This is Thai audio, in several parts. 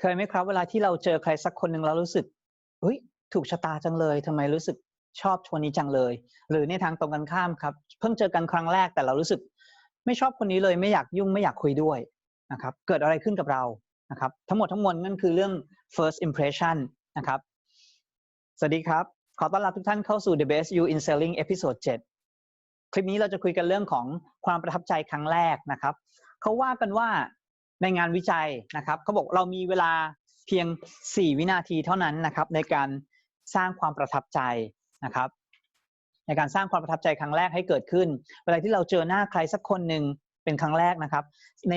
เคยไหมครับ เวลาที่เราเจอใครสักคนหนึ่งแล้วรู้สึกเฮ้ยถูกชะตาจังเลยทำไมรู้สึกชอบคนนี้จังเลย หรือในทางตรงกันข้ามครับ เพิ่งเจอกันครั้งแรกแต่เรารู้สึก ไม่ชอบคนนี้เลยไม่อยากยุ่งไม่อยากคุยด้วยนะครับ เกิดอะไรขึ้นกับเรานะครับ ทั้งหมดทั้งมวลนั่นคือเรื่อง first impression นะครับ สวัสดีครับ ขอต้อนรับทุกท่านเข้าสู่ The Best You in Selling เอพิโซด7คลิปนี้เราจะคุยกันเรื่องของความประทับใจครั้งแรกนะครับเขาว่ากันว่า ในงานวิจัยนะครับเขาบอกเรามีเวลาเพียง 4 วินาทีเท่านั้นนะครับในการสร้างความประทับใจนะครับในการสร้างความประทับใจครั้งแรกให้เกิดขึ้น เวลาที่เราเจอหน้าใครสักคนหนึ่งเป็นครั้งแรกนะครับ ใน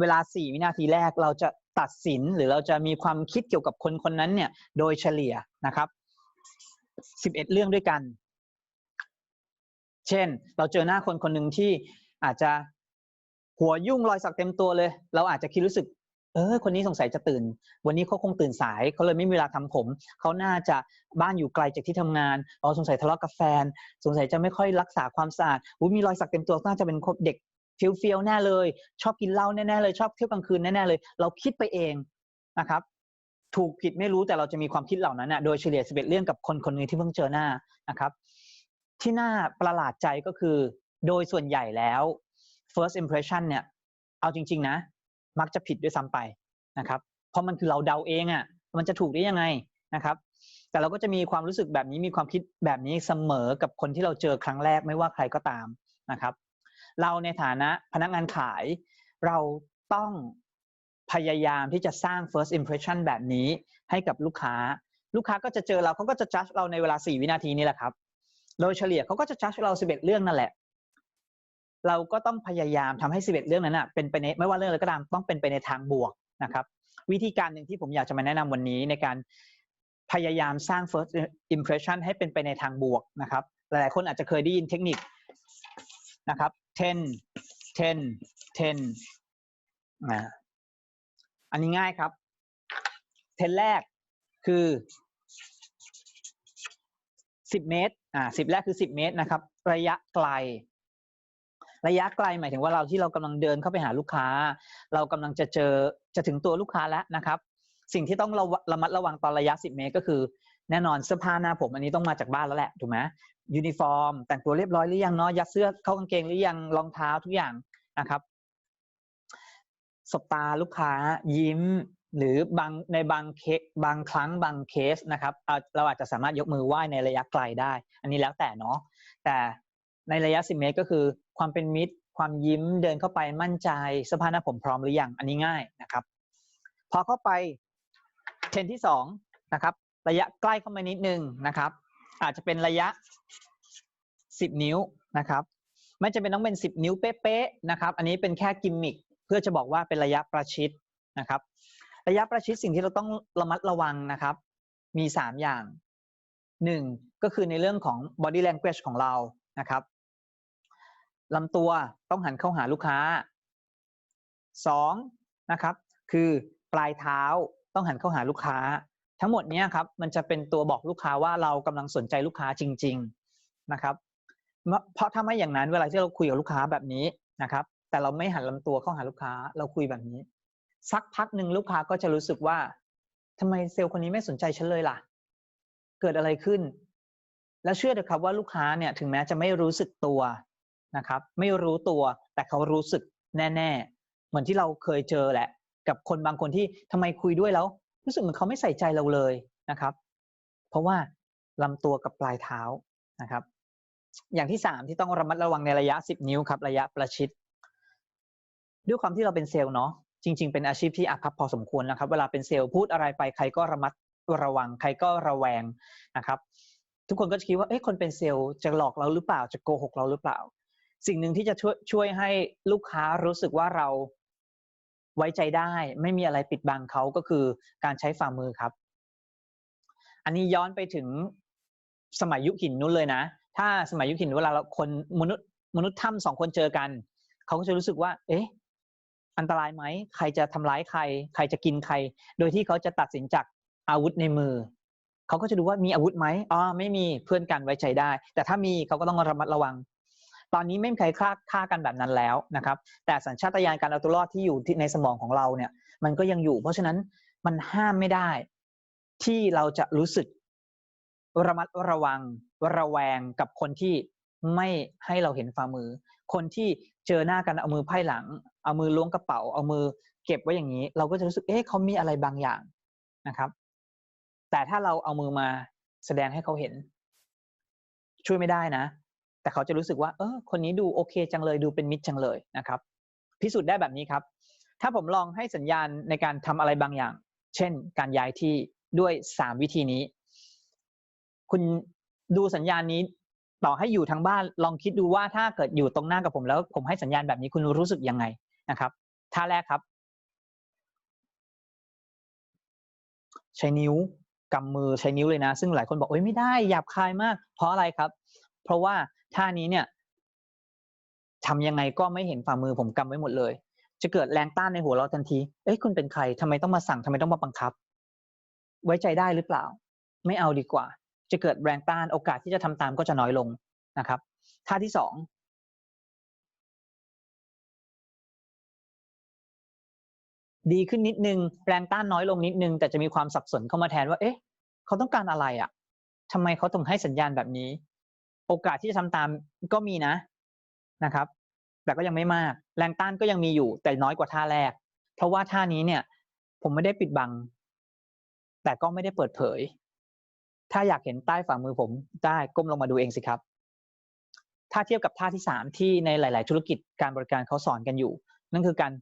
เวลา 4 วินาทีแรกเราจะตัดสินหรือเราจะมีความคิดเกี่ยวกับคนคนนั้นเนี่ยโดยเฉลี่ยนะครับ 11 เรื่องด้วยกัน เช่น เราเจอหน้าคนคนหนึ่งที่อาจจะ หัวยุ่งรอยสักเต็มตัวเลย เราอาจจะคิดรู้สึก เออ คนนี้สงสัยจะตื่น วันนี้เขาคงตื่นสายเขาเลยไม่มีเวลาทำผม เขาน่าจะบ้านอยู่ไกลจากที่ทำงานอ๋อสงสัยทะเลาะกับแฟน สงสัยจะไม่ค่อยรักษาความสะอาดอุ้ยมีรอยสักเต็มตัวน่าจะเป็นเด็กเฟี้ยวๆแน่เลย ชอบกินเหล้าแน่ๆเลยชอบเที่ยวกลางคืนแน่ๆเลย เราคิดไปเองนะครับถูกผิดไม่รู้แต่เราจะมีความคิดเหล่านั้นนะโดยเฉลี่ย11เรื่องกับคนคนนึงที่เพิ่งเจอหน้านะครับ ที่น่าประหลาดใจก็คือ โดยส่วนใหญ่แล้ว first impression เนี่ย เอาจริง ๆ นะ มักจะผิดด้วยซ้ำไปนะครับ เพราะมันคือเราเดาเองอะ่ะ มันจะถูกได้ยังไงนะครับ แต่เราก็จะมีความรู้สึกแบบนี้มีความคิดแบบนี้เสมอกับคนที่เราเจอครั้งแรกไม่ว่าใครก็ตามนะครับ เราในฐานะพนักงานขาย เราต้องพยายามที่จะสร้าง first impression แบบนี้ให้กับลูกค้า ลูกค้าก็จะเจอเราเขาก็จะ judge เราในเวลา 4 วินาทีนี้แหละครับ โดยเฉลี่ยเขาก็จะ judge เรา 11 เรื่องนั่นแหละ เราก็ต้องพยายามทำให้ 11 เรื่องนั้นอนะเป็นไปในไม่ว่าเรื่องอะไรก็ตามต้องเป็นไปในทางบวกนะครับ วิธีการหนึ่งที่ผมอยากจะมาแนะนำวันนี้ในการพยายามสร้าง first impression ให้เป็นไปในทางบวกนะครับ หลายๆ คนอาจจะเคยได้ยินเทคนิคนะครับ10 10 10อ่าอันนี้ง่ายครับเทนแรกคือสิบเมตรอ่าสิบแรกคือสิบเมตรนะครับ ระยะไกล ระยะไกลหมายถึงว่าเราที่เรากำลังเดินเข้าไปหาลูกค้า เรากำลังจะเจอจะถึงตัวลูกค้าแล้วนะครับ สิ่งที่ต้องระระมัดระวังตอนระยะสิบเมตรก็คือแน่นอนเสื้อผ้าหน้าผมอันนี้ต้องมาจากบ้านแล้วแหละถูกไหมยูนิฟอร์ม แต่งตัวเรียบร้อยหรือยังเนาะยัดเสื้อเข้ากางเกงหรือยังรองเท้าทุกอย่างนะครับสบตาลูกค้ายิ้มหรือบางในบางเคบางครั้งบางเคสนะครับเราอาจจะสามารถยกมือไหว้ในระยะไกลได้ อันนี้แล้วแต่เนาะแต่ ในระยะ 10 เมตรก็คือความเป็นมิตร ความยิ้มเดินเข้าไปมั่นใจสภาพหน้าผมพร้อมหรือยังอันนี้ง่ายนะครับ พอเข้าไปเทนที่2นะครับระยะใกล้เข้ามานิดนึงนะครับ อาจจะเป็นระยะ 10 นิ้วนะครับไม่จำเป็นต้องเป็น 10 นิ้วเป๊ะๆนะครับ อันนี้เป็นแค่กิมมิคพื่อจะบอกว่าเป็นระยะประชิดนะครับ ระยะประชิดสิ่งที่เราต้องระมัดระวังนะครับ มี 3 อย่าง 1. ก็คือในเรื่องของ body language ของเรานะครับ ลำตัวต้องหันเข้าหาลูกค้า 2. นะครับ คือปลายเท้าต้องหันเข้าหาลูกค้า ทั้งหมดนี้ครับมันจะเป็นตัวบอกลูกค้าว่าเรากำลังสนใจลูกค้าจริง ๆนะครับ เพราะถ้าไม่อย่างนั้นเวลาที่เราคุยกับลูกค้าแบบนี้นะครับ แต่เราไม่หันลำตัวเข้าหาลูกค้า เราคุยแบบนี้ สักพักหนึ่งลูกค้าก็จะรู้สึกว่าทำไมเซลล์คนนี้ไม่สนใจฉันเลยล่ะ เกิดอะไรขึ้น แล้วเชื่อเถอะครับว่าลูกค้าเนี่ยถึงแม้จะไม่รู้สึกตัว นะครับ ไม่รู้ตัวแต่เขารู้สึกแน่ๆ เหมือนที่เราเคยเจอแหละ กับคนบางคนที่ทำไมคุยด้วยแล้ว รู้สึกเหมือนเขาไม่ใส่ใจเราเลยนะครับ เพราะว่าลำตัวกับปลายเท้านะครับ อย่างที่สามที่ต้องระมัดระวังในระยะ10นิ้วครับ ระยะประชิด ด้วยความที่เราเป็นเซลล์เนาะจริง ๆ เป็นอาชีพที่อาภัพพอสมควรนะครับ เวลาเป็นเซลล์พูดอะไรไปใครก็ระมัดระวัง ใครก็ระแวงนะครับ ทุกคนก็จะคิดว่าเอ๊ะคนเป็นเซลล์จะหลอกเราหรือเปล่าจะโกหกเราหรือเปล่า สิ่งหนึ่งที่จะช่วยช่วยให้ลูกค้ารู้สึกว่าเราไว้ใจได้ ไม่มีอะไรปิดบังเขาก็คือการใช้ฝ่ามือครับ อันนี้ย้อนไปถึงสมัยยุคหินนู้นเลยนะ ถ้าสมัยยุคหินเวลาเราคนมนุษย์มนุษย์ถ้ำสองคนเจอกัน เขาก็จะรู้สึกว่า เอ๊ะ อันตรายไหม ใครจะทำร้ายใคร ใครจะกินใคร โดยที่เขาจะตัดสินจากอาวุธในมือ เขาก็จะดูว่ามีอาวุธไหมอ๋อไม่มีเพื่อนกันไว้ใจได้ แต่ถ้ามีเขาก็ต้องระมัดระวัง ตอนนี้ไม่มีใครฆ่าฆ่ากันแบบนั้นแล้วนะครับ แต่สัญชาตญาณการเอาตัวรอดที่อยู่ที่ในสมองของเราเนี่ย มันก็ยังอยู่ เพราะฉะนั้นมันห้ามไม่ได้ ที่เราจะรู้สึกระมัดระวังระแวงกับคนที่ไม่ให้เราเห็นฝ่ามือ คนที่เจอหน้ากันเอามือไพ่หลัง เอามือล้วงกระเป๋า เอามือเก็บไว้อย่างนี้ เราก็จะรู้สึกเอ๊ะเขามีอะไรบางอย่างนะครับ แต่ถ้าเราเอามือมาแสดงให้เขาเห็น ช่วยไม่ได้นะ แต่เขาจะรู้สึกว่าเออคนนี้ดูโอเคจังเลยดูเป็นมิตรจังเลยนะครับ พิสูจน์ได้แบบนี้ครับ ถ้าผมลองให้สัญญาณในการทำอะไรบางอย่าง เช่น การย้ายที่ด้วยสามวิธีนี้ คุณดูสัญญาณนี้ต่อให้อยู่ทางบ้านลองคิดดูว่าถ้าเกิดอยู่ตรงหน้ากับผมแล้ว ผมให้สัญญาณแบบนี้คุณรู้สึกยังไงนะครับท่าแรกครับ ใช้นิ้วกำมือใช้นิ้วเลยนะ ซึ่งหลายคนบอกเอ้ยไม่ได้หยาบคายมาก เพราะอะไรครับ เพราะว่าท่านี้เนี่ยทำยังไงก็ไม่เห็นฝ่ามือผมกำไว้หมดเลย จะเกิดแรงต้านในหัวเราทันที เอ้ยคุณเป็นใครทำไมต้องมาสั่งทำไมต้องมาบังคับ ไว้ใจได้หรือเปล่า ไม่เอาดีกว่า จะเกิดแรงต้านโอกาสที่จะทำตามก็จะน้อยลงนะครับ ท่าที่สองดีขึ้นนิดนึงแรงต้านน้อยลงนิดนึง แต่จะมีความสับสนเข้ามาแทนว่า เอ๊ะ เขาต้องการอะไรอะ่ะทำไมเขาถึงให้สัญญาณแบบนี้ โอกาสที่จะทำตามก็มีนะนะครับ แต่ก็ยังไม่มาก แรงต้านก็ยังมีอยู่ แต่น้อยกว่าท่าแรก เพราะว่าท่านี้เนี่ย ผมไม่ได้ปิดบัง แต่ก็ไม่ได้เปิดเผย ถ้าอยากเห็นใต้ฝ่ามือผมได้ก้มลงมาดูเองสิครับ ถ้าเทียบกับท่าที่สามที่ในหลาย ๆ ธุรกิจการบริการเขาสอนกันอยู่ นั่นคือการ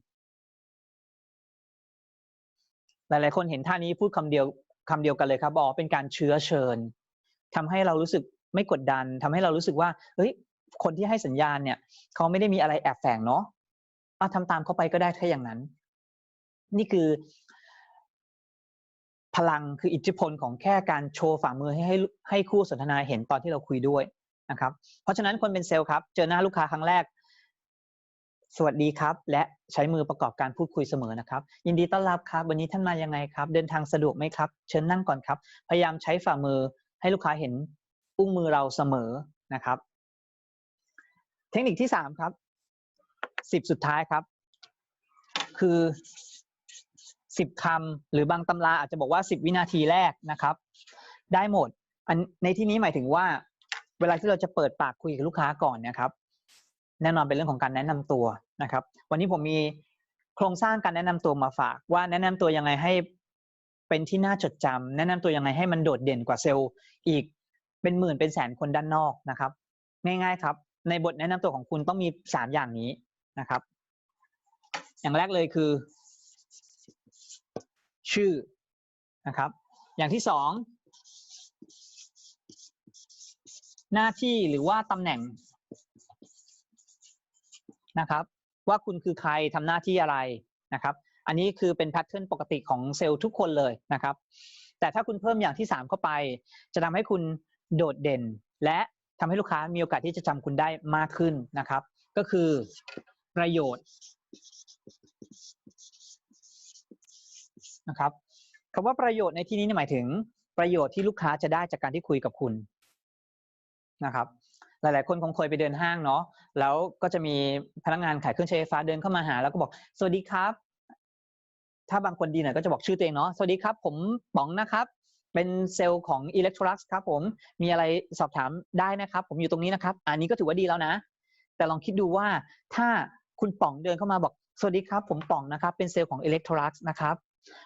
หลาย ๆ คนเห็นท่านี้พูดคำเดียวคำเดียวกันเลยครับบอกเป็นการเชื้อเชิญทำให้เรารู้สึก ไม่กดดันทำให้เรารู้สึกว่าเฮ้ยคนที่ให้สัญญาณเนี่ยเขาไม่ได้มีอะไรแอบแฝงเนาะเอาทำตามเขาไปก็ได้ถ้าอย่างนั้น นี่คือ พลังคืออิทธิพลของแค่การโชว์ฝ่ามือให้ให้ให้คู่สนทนาเห็นตอนที่เราคุยด้วยนะครับ เพราะฉะนั้นคนเป็นเซลล์ครับ เจอหน้าลูกค้าครั้งแรก สวัสดีครับ และใช้มือประกอบการพูดคุยเสมอนะครับ ยินดีต้อนรับครับ วันนี้ท่านมายังไงครับ เดินทางสะดวกไหมครับ เชิญนั่งก่อนครับ พยายามใช้ฝ่ามือให้ลูกค้าเห็น อุ้งมือเราเสมอนะครับ เทคนิคที่สามครับสิบสุดท้ายครับ คือสิบคำหรือบางตำราอาจจะบอกว่าสิบวินาทีแรกนะครับ ได้หมดอันในที่นี้หมายถึงว่า เวลาที่เราจะเปิดปากคุยกับลูกค้าก่อนนะครับ แน่นอนเป็นเรื่องของการแนะนำตัวนะครับ วันนี้ผมมีโครงสร้างการแนะนำตัวมาฝาก ว่าแนะนำตัวยังไงให้เป็นที่น่าจดจำแนะนำตัวยังไงให้มันโดดเด่นกว่าเซลล์อีก เป็นหมื่นเป็นแสนคนด้านนอกนะครับ ง่ายๆครับ ในบทแนะนำตัวของคุณต้องมีสามอย่างนี้นะครับ อย่างแรกเลยคือ ชื่อนะครับ อย่างที่สองหน้าที่หรือว่าตำแหน่งนะครับ ว่าคุณคือใครทำหน้าที่อะไรนะครับ อันนี้คือเป็นแพทเทิร์นปกติของเซลล์ทุกคนเลยนะครับ แต่ถ้าคุณเพิ่มอย่างที่ 3 เข้าไป จะทำให้คุณ โดดเด่น และทำให้ลูกค้ามีโอกาสที่จะจำคุณได้มากขึ้นนะครับ ก็คือประโยชน์นะครับคำว่าประโยชน์ในที่นี้หมายถึงประโยชน์ที่ลูกค้าจะได้จากการที่คุยกับคุณนะครับ หลาย ๆ คนคงเคยไปเดินห้างเนาะแล้วก็จะมีพนักงานขายเครื่องใช้ไฟฟ้าเดินเข้ามาหา แล้วก็บอกสวัสดีครับ ถ้าบางคนดีหน่อยก็จะบอกชื่อตัวเองเนาะสวัสดีครับ ผมป๋องนะครับ เป็นเซลล์ของ Electrolux ครับผมมีอะไรสอบถามได้นะครับ ผมอยู่ตรงนี้นะครับ อันนี้ก็ถือว่าดีแล้วนะ แต่ลองคิดดูว่าถ้าคุณป๋องเดินเข้ามาบอก สวัสดีครับ ผมป๋องนะครับ เป็นเซลล์ของ Electrolux นะครับ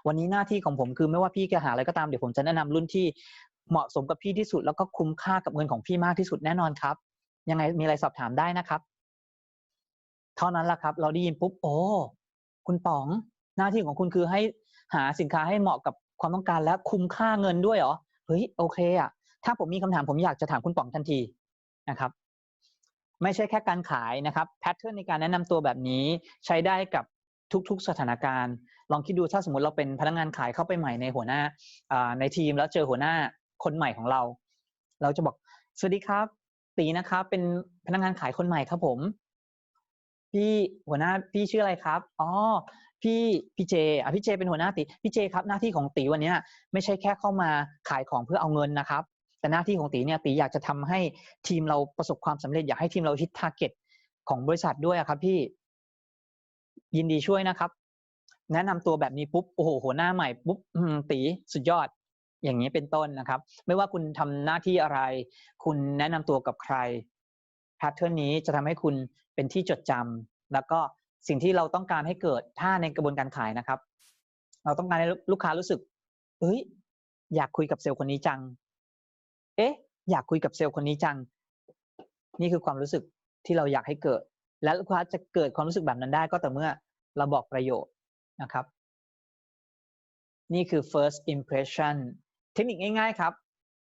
วันนี้หน้าที่ของผมคือไม่ว่าพี่จะหาอะไรก็ตามเดี๋ยวผมจะแนะนำรุ่นที่เหมาะสมกับพี่ที่สุด แล้วก็คุ้มค่ากับเงินของพี่มากที่สุดแน่นอนครับ ยังไงมีอะไรสอบถามได้นะครับ เท่านั้นแหละครับ เราได้ยินปุ๊บโอ้คุณป๋องหน้าที่ของคุณคือให้หาสินค้าให้เหมาะกับ ความต้องการและคุ้มค่าเงินด้วยเหรอเฮ้ยโอเคอะถ้าผมมีคำถามผมอยากจะถามคุณป๋องทันทีนะครับ ไม่ใช่แค่การขายนะครับแพทเทิร์นในการแนะนำตัวแบบนี้ใช้ได้กับทุกๆสถานการณ์ ลองคิดดูถ้าสมมติเราเป็นพนักงานขายเข้าไปใหม่ในหัวหน้าในทีมแล้วเจอหัวหน้าคนใหม่ของเรา เราจะบอกสวัสดีครับ ตีนะครับเป็นพนักงานขายคนใหม่ครับผม พี่หัวหน้าพี่ชื่ออะไรครับ อ๋อ พี่พี่เจอะพี่เจเป็นหัวหน้าตีพี่เจครับหน้าที่ของตีวันนี้ไม่ใช่แค่เข้ามาขายของเพื่อเอาเงินนะครับ แต่หน้าที่ของตีเนี่ยตีอยากจะทำให้ทีมเราประสบความสำเร็จอยากให้ทีมเราฮิตทาร์เก็ตของบริษัทด้วยอะครับพี่ยินดีช่วยนะครับ แนะนำตัวแบบนี้ปุ๊บโอ้โหหัวหน้าใหม่ปุ๊บตีสุดยอด อย่างนี้เป็นต้นนะครับ ไม่ว่าคุณทำหน้าที่อะไร คุณแนะนำตัวกับใครแพทเทิร์นนี้จะทำให้คุณเป็นที่จดจำแล้วก็ สิ่งที่เราต้องการให้เกิดถ้าในกระบวนการขายนะครับ เราต้องการให้ลูกค้ารู้สึกเฮ้ยอยากคุยกับเซลล์คนนี้จัง เอ๊ะ อยากคุยกับเซลล์คนนี้จัง นี่คือความรู้สึกที่เราอยากให้เกิด และลูกค้าจะเกิดความรู้สึกแบบนั้นได้ก็แต่เมื่อเราบอกประโยชน์นะครับ นี่คือ first impression เทคนิคง่ายๆครับ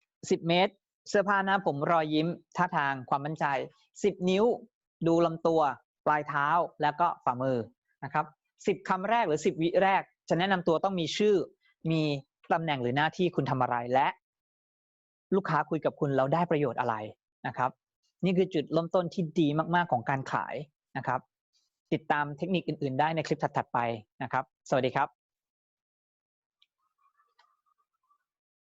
10 เมตร เสื้อผ้าหน้าผมรอยยิ้ม ท่าทางความมั่นใจ 10 นิ้ว ดูลำตัว ปลายเท้าแล้วก็ฝ่ามือนะครับสิบคำแรกหรือ 10 วิแรก จะแนะนำตัวต้องมีชื่อ มีตำแหน่งหรือหน้าที่คุณทำอะไรและ ลูกค้าคุยกับคุณแล้วได้ประโยชน์อะไรนะครับ นี่คือจุดเริ่มต้นที่ดีมากๆของการขายนะครับ ติดตามเทคนิคอื่นๆ ได้ในคลิปถัดๆไปนะครับ สวัสดีครับ